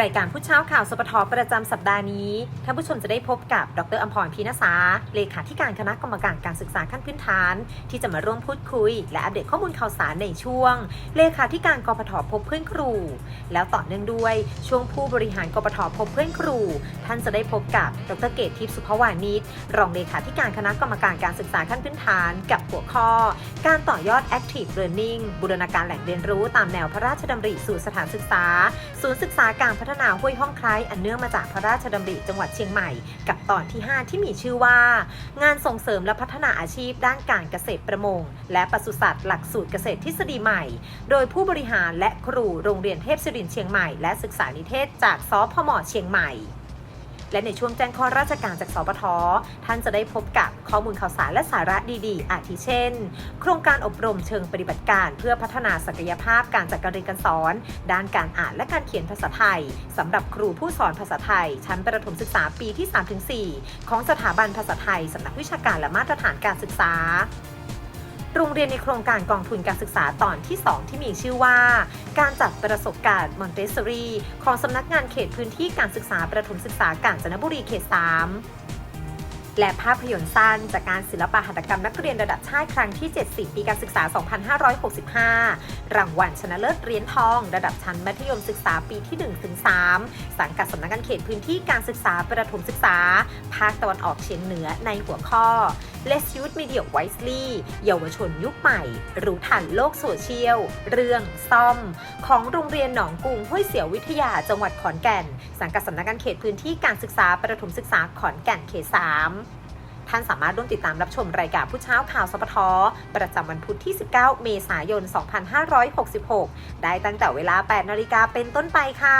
รายการผู้เช้าข่าวสปทประจำสัปดาห์นี้ ท่านผู้ชมจะได้พบกับ ดรอัมพรพีนสาเลขาธิการคณะกรรมการการศึกษาขั้นพื้นฐาน ที่จะมาร่วมพูดคุย และอัปเดตข้อมูลข่าวสารในช่วง เลขาธิการกปทพบเพื่อนครู แล้วต่อเนื่องด้วยช่วงผู้บริหารกปทพบเพื่อนครู ท่านจะได้พบกับ ดรเกตทิพย์สุภวานิชรองเลขาธิการคณะกรรมการการศึกษาขั้นพื้นฐาน กับหัวข้อ การต่อยอด Active Learning บูรณาการแหล่งเรียนรู้ตามแนวพระราชดำริสู่สถานศึกษา ศูนย์ศึกษาการพัฒนาห้วยห้องไคล้อันเนื่องมาจากพระราชดำริจังหวัดเชียงใหม่ กับตอนที่ 5 ที่มีชื่อว่า งานส่งเสริมและพัฒนาอาชีพด้านการเกษตรประมง และปศุสัตว์หลักสูตรเกษตรทฤษฎีใหม่ โดยผู้บริหารและครูโรงเรียนเทพศิรินเชียงใหม่และศึกษานิเทศจากซพมเชียงใหม่ และในช่วงแจ้งข้อราชการจากสปทท่านจะได้พบกับข้อมูลข่าวสารและสาระดีๆ อาทิเช่น โครงการอบรมเชิงปฏิบัติการ เพื่อพัฒนาศักยภาพการจัดการเรียนการสอน ด้านการอ่านและการเขียนภาษาไทยสำหรับครูผู้สอนภาษาไทย ชั้นประถมศึกษาปีที่ 3-4 ของสถาบันภาษาไทยสำนักวิชาการและมาตรฐานการศึกษา โรงเรียนในโครงการกองทุนการศึกษาตอนที่ 2 ที่มีชื่อว่า การจัดประสบการณ์มอนเตสซอรีของสำนักงานเขตพื้นที่การศึกษาประถมศึกษากาญจนบุรีเขต 3และภาพยนตร์สั้นจากการศิลปะหัตถกรรมนักเรียนระดับชาติครั้งที่ 70 ปีการศึกษา 2565 รางวัลชนะเลิศเหรียญทอง ระดับชั้นมัธยมศึกษาปีที่ 1-3 สังกัดสำนักงานเขตพื้นที่การศึกษาประถมศึกษา ภาคตะวันออกเฉียงเหนือในหัวข้อ Let's Use Media Wisely เยาวชนยุคใหม่ รู้ทันโลกโซเชียล เรื่องซ่อม ของโรงเรียนหนองกุงห้วยเสียววิทยาจังหวัดขอนแก่น สังกัดสำนักงานเขตพื้นที่การศึกษาประถมศึกษาขอนแก่นเขต3ท่านสามารถร่วมติดตามรับชมรายการผู้เช้าข่าวสปท ประจำวันพุธที่ 19 เมษายน 2566 ได้ตั้งแต่เวลา 8 นาฬิกาเป็นต้นไปค่ะ